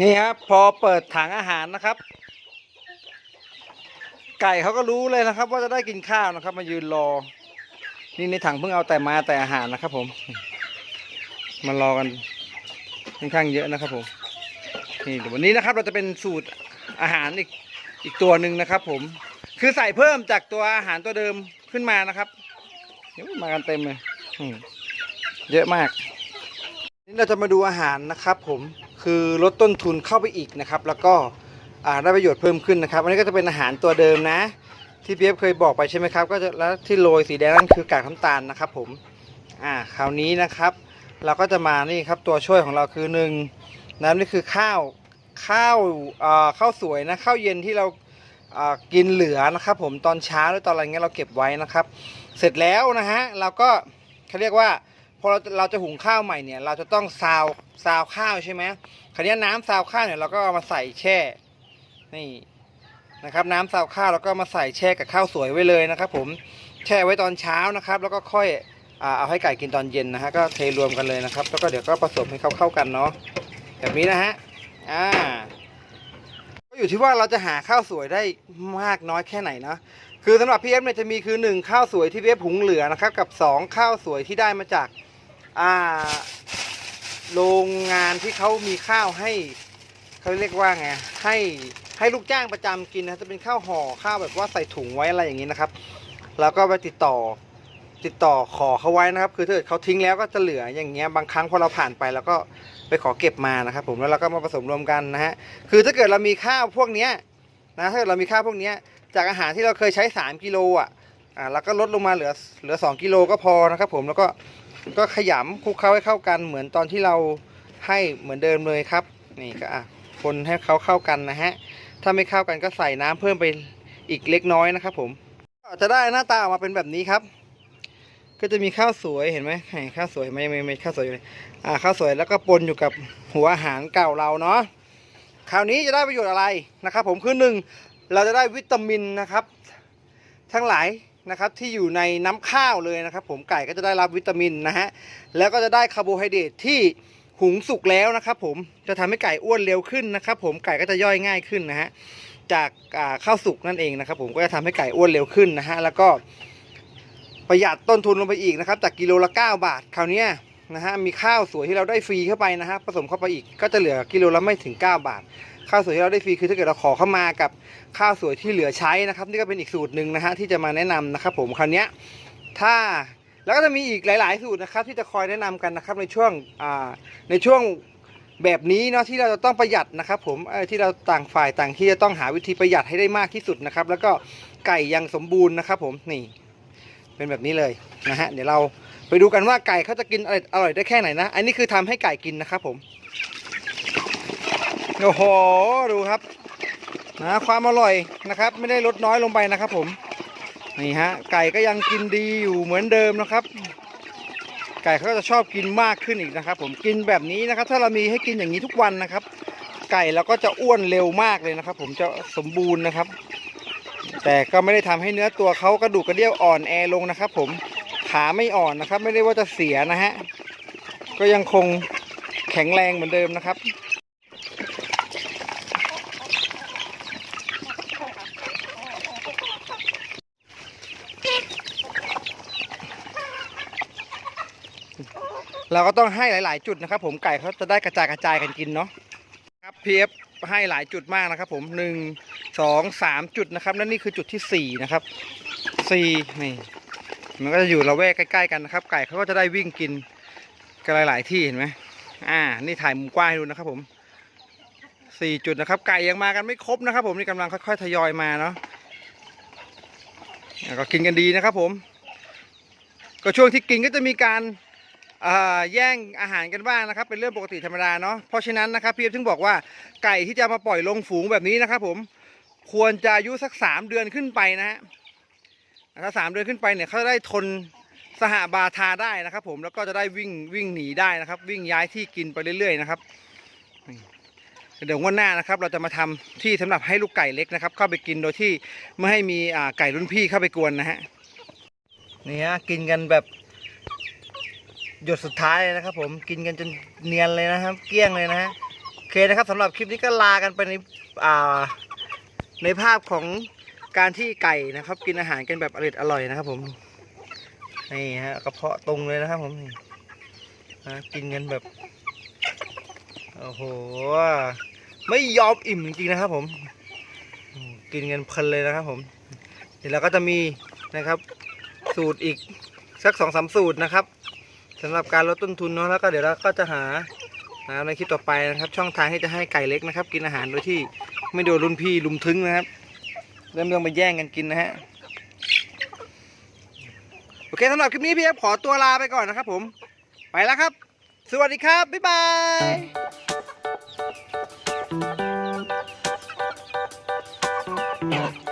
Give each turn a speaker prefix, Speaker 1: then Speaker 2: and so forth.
Speaker 1: นี่ครับพอเปิดถังอาหารนะครับ ไก่เขาก็รู้เลยนะครับ ว่าจะได้กินข้าวนะครับ มายืนรอ นี่ในถังเพิ่งเอาแต่มาแต่อาหารนะครับ ผม มารอกันค่อนข้างเยอะนะครับ ผมนี่วันนี้นะครับ เราจะเป็นสูตรอาหารอีกอีกตัวหนึ่งนะครับ ผม คือใส่เพิ่มจากตัวอาหารตัวเดิมขึ้นมานะครับเดี๋ยวมากันเต็มเลยเยอะมาก นี่เราจะมาดูอาหารนะครับ ผม คือลดต้นทุนเข้าไปอีกนะครับ แล้วก็ได้ประโยชน์เพิ่มขึ้นนะครับ อันนี้ก็จะเป็นอาหารตัวเดิมนะ ที่พีเอฟเคยบอกไปใช่ไหมครับ ก็จะแล้วที่โรยสีแดงนั่นคือกากน้ำตาลนะครับ ผมอ่าคราวนี้นะครับ เราก็จะมานี่ครับตัวช่วยของเราคือหนึ่งน้ำนี่คือข้าวข้าวอ่าข้าวสวยนะข้าวเย็นที่เราอ่ากินเหลือนะครับ ผมตอนเช้าหรือตอนอะไรเงี้ยเราเก็บไว้นะครับ เสร็จแล้วนะฮะเราก็เขาเรียกว่า พอเราเราจะหุงข้าวใหม่เนี่ย เราจะต้องซาวซาวข้าวใช่ไหมคราวนี้น้ำซาวข้าวเนี่ยเราก็เอามาใส่แช่นี่นะครับ น้ำซาวข้าวเราก็มาใส่แช่กับข้าวสวยไว้เลยนะครับ ผมแช่ไว้ตอนเช้านะครับ แล้วก็ค่อยเอาให้ไก่กินตอนเย็นนะฮะก็เทรวมกันเลยนะครับ แล้วก็เดี๋ยวก็ผสมให้เข้าเข้ากันเนาะแบบนี้นะฮะอ่าก็อยู่ที่ว่าเราจะหาข้าวสวยได้มากน้อยแค่ไหนเนาะคือสำหรับพี่เอฟเนี่ยจะมีคือหนึ่งข้าวสวยที่พี่เอฟหุงเหลือนะครับกับสองข้าวสวยที่ได้มาจาก อ่าโรงงานที่เขามีข้าวให้เขาเรียกว่าไงให้ให้ลูกจ้างประจำกินนะจะเป็นข้าวห่อข้าวแบบว่าใส่ถุงไว้อะไรอย่างนี้นะครับ แล้วก็ไปติดต่อติดต่อขอเขาไว้นะครับ คือถ้าเกิดเขาทิ้งแล้วก็จะเหลืออย่างเงี้ยบางครั้งพอเราผ่านไปแล้วก็ไปขอเก็บมานะครับ ผมแล้วเราก็มาผสมรวมกันนะฮะคือถ้าเกิดเรามีข้าวพวกเนี้ยนะถ้าเกิดเรามีข้าวพวกเนี้ยจากอาหารที่เราเคยใช้ 3กิโลอะอ่าแล้วก็ลดลงมาเหลือเหลือ 2กิโลก็พอนะครับ ผมแล้วก็ ก็ขยำคลุกเคล้าให้เข้ากัน เหมือนตอนที่เราให้เหมือนเดิมเลยครับ นี่ก็อะคนให้เขาเข้ากันนะฮะ ถ้าไม่เข้ากันก็ใส่น้ำเพิ่มไปอีกเล็กน้อยนะครับ ผมก็จะได้หน้าตาออกมาเป็นแบบนี้ครับ ก็จะมีข้าวสวยเห็นไหมข้าวสวยไม่ไม่ไม่ข้าวสวยอยู่เลยอ่าข้าวสวยแล้วก็ปนอยู่กับหัวอาหารเก่าเราเนาะคราวนี้จะได้ประโยชน์อะไรนะครับ ผมคือหนึ่งเราจะได้วิตามินนะครับ ทั้งหลาย นะครับที่อยู่ในน้ำข้าวเลยนะครับ ผมไก่ก็จะได้รับวิตามินนะฮะแล้วก็จะได้คาร์โบไฮเดรตที่หุงสุกแล้วนะครับ ผมจะทำให้ไก่อ้วนเร็วขึ้นนะครับ ผมไก่ก็จะย่อยง่ายขึ้นนะฮะจากาข้าวสุกนั่นเองนะครับ ผมก็จะทำให้ไก่อ้วนเร็วขึ้นนะฮะแล้วก็ประหยัดต้นทุนลงไปอีกนะครับ จากกิโลละ9บาทคราวนี้นะฮะมีข้าวสวยที่เราได้ฟรีเข้าไปนะฮะผสมเข้าไปอีกก็จะเหลือกิโลละไม่ถึง 9 บาท ข้าวสวยที่เราได้ฟรีคือถ้าเกิดเราขอเข้ามากับข้าวสวยที่เหลือใช้นะครับ นี่ก็เป็นอีกสูตรหนึ่งนะฮะที่จะมาแนะนำนะครับ ผมคราวนี้ถ้าแล้วก็จะมีอีกหลาย ๆ สูตรนะครับ ที่จะคอยแนะนำกันนะครับในช่วงอ่าในช่วงแบบนี้เนาะที่เราจะต้องประหยัดนะครับผมที่เราต่างฝ่ายต่างที่จะต้องหาวิธีประหยัดให้ได้มากที่สุดนะครับ แล้วก็ไก่ยังสมบูรณ์นะครับผมนี่ เป็นแบบนี้เลยนะฮะเดี๋ยวเราไปดูกันว่าไก่เขาจะกินอร่อยอร่อยได้แค่ไหนนะ อันนี้คือทำให้ไก่กินนะครับผม โอ้โห ดูครับนะความอร่อยนะครับ ไม่ได้ลดน้อยลงไปนะครับผม นี่ฮะ ไก่ก็ยังกินดีอยู่เหมือนเดิมนะครับ ไก่เขาจะชอบกินมากขึ้นอีกนะครับ ผมกินแบบนี้นะครับ ถ้าเรามีให้กินอย่างนี้ทุกวันนะครับ ไก่เราก็จะอ้วนเร็วมากเลยนะครับ ผมจะสมบูรณ์นะครับ แต่ก็ไม่ได้ทำให้เนื้อตัวเขากระดูกกระเดี่ยวอ่อนแอลงนะครับ ผมขาไม่อ่อนนะครับ ไม่ได้ว่าจะเสียนะฮะก็ยังคงแข็งแรงเหมือนเดิมนะครับ เราก็ต้องให้หลาย ๆ จุดนะครับ ผมไก่เขาจะได้กระจายกระจายกันกินเนาะครับพีเอฟให้หลายจุดมากนะครับ ผมหนึ่งสองสามจุดนะครับและนี่คือจุดที่สี่นะครับสี่นี่มันก็จะอยู่ระแวกใกล้ ๆ กันนะครับ ไก่เขาก็จะได้วิ่งกินกันหลาย ๆ ที่เห็นไหมอ่า นี่ถ่ายมุมกว้างให้ดูนะครับ ผมสี่จุดนะครับ ไก่ยังมากันไม่ครบนะครับ ผมนี่กำลังค่อย ๆ ทยอยมาเนาะก็กินกันดีนะครับ ผม ก็ช่วงที่กินก็จะมีการ แย่งอาหารกันบ้างนะครับ เป็นเรื่องปกติธรรมดาเนาะเพราะฉะนั้นนะครับพี่เอฟถึงบอกว่าไก่ที่จะมาปล่อยลงฝูงแบบนี้นะครับ ผมควรจะอายุสักสามเดือนขึ้นไปนะฮะถ้าสามเดือนขึ้นไปเนี่ยเขาจะได้ทนสหบาทาได้นะครับ ผมแล้วก็จะได้วิ่งวิ่งหนีได้นะครับ วิ่งย้ายที่กินไปเรื่อยๆนะครับเดี๋ยววันหน้านะครับ เราจะมาทำที่สำหรับให้ลูกไก่เล็กนะครับ เข้าไปกินโดยที่ไม่ให้มีไก่รุ่นพี่เข้าไปกวนนะฮะนี่ฮะกินกันแบบ หยดสุดท้ายเลยนะครับ ผมกินกันจนเนียนเลยนะครับ เกลี้ยงเลยนะฮะเคนะครับสำหรับคลิปนี้ก็ลากันไปในอ่าในภาพของการที่ไก่นะครับ กินอาหารกันแบบอร่อยอร่อยนะครับ ผมนี่ฮะกระเพาะตรงเลยนะครับ ผมนี่นะกินกันแบบโอ้โหไม่ยอมอิ่มจริงๆนะครับ ผม กินกันเพลินเลยนะครับ ผมเดี๋ยวเราก็จะมีนะครับ สูตรอีกสักสองสามสูตรนะครับ สำหรับการลดต้นทุนเนาะแล้วก็เดี๋ยวเราก็จะหาในคลิปต่อไปนะครับ ช่องทางที่จะให้ไก่เล็กนะครับ กินอาหารโดยที่ไม่โดนรุ่นพี่ลุมทึ้งนะครับเริ่มเรื่องมาแย่งกันกินนะฮะโอเคสำหรับคลิปนี้พี่เอฟขอตัวลาไปก่อนนะครับ ผม ไปแล้วครับ สวัสดีครับ บ๊ายบาย